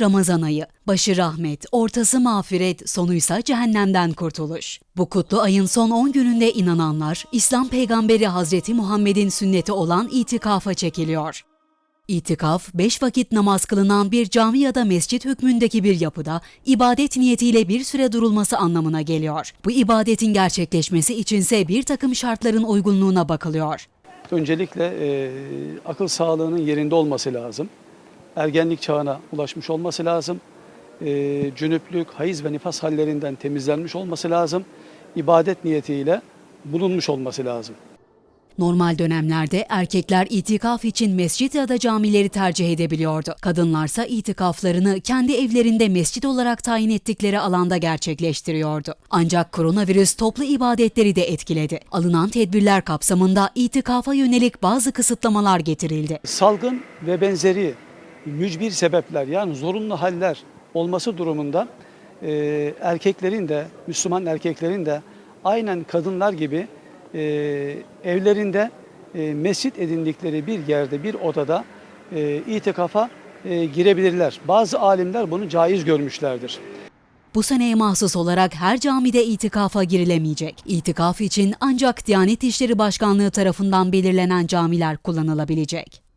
Ramazan ayı, başı rahmet, ortası mağfiret, sonuysa cehennemden kurtuluş. Bu kutlu ayın son 10 gününde inananlar, İslam peygamberi Hazreti Muhammed'in sünneti olan itikafa çekiliyor. İtikaf, beş vakit namaz kılınan bir cami ya da mescit hükmündeki bir yapıda ibadet niyetiyle bir süre durulması anlamına geliyor. Bu ibadetin gerçekleşmesi içinse bir takım şartların uygunluğuna bakılıyor. Öncelikle e, akıl sağlığının yerinde olması lazım. Ergenlik çağına ulaşmış olması lazım. E, cünüplük, hayız ve nifas hallerinden temizlenmiş olması lazım. İbadet niyetiyle bulunmuş olması lazım. Normal dönemlerde erkekler itikaf için mescit ya da camileri tercih edebiliyordu. Kadınlarsa itikaflarını kendi evlerinde mescit olarak tayin ettikleri alanda gerçekleştiriyordu. Ancak koronavirüs toplu ibadetleri de etkiledi. Alınan tedbirler kapsamında itikafa yönelik bazı kısıtlamalar getirildi. Salgın ve benzeri mücbir sebepler yani zorunlu haller olması durumunda e, erkeklerin de Müslüman erkeklerin de aynen kadınlar gibi e, evlerinde e, mescit edindikleri bir yerde bir odada e, itikafa e, girebilirler. Bazı alimler bunu caiz görmüşlerdir. Bu seneye mahsus olarak her camide itikafa girilemeyecek. İtikaf için ancak Diyanet İşleri Başkanlığı tarafından belirlenen camiler kullanılabilecek.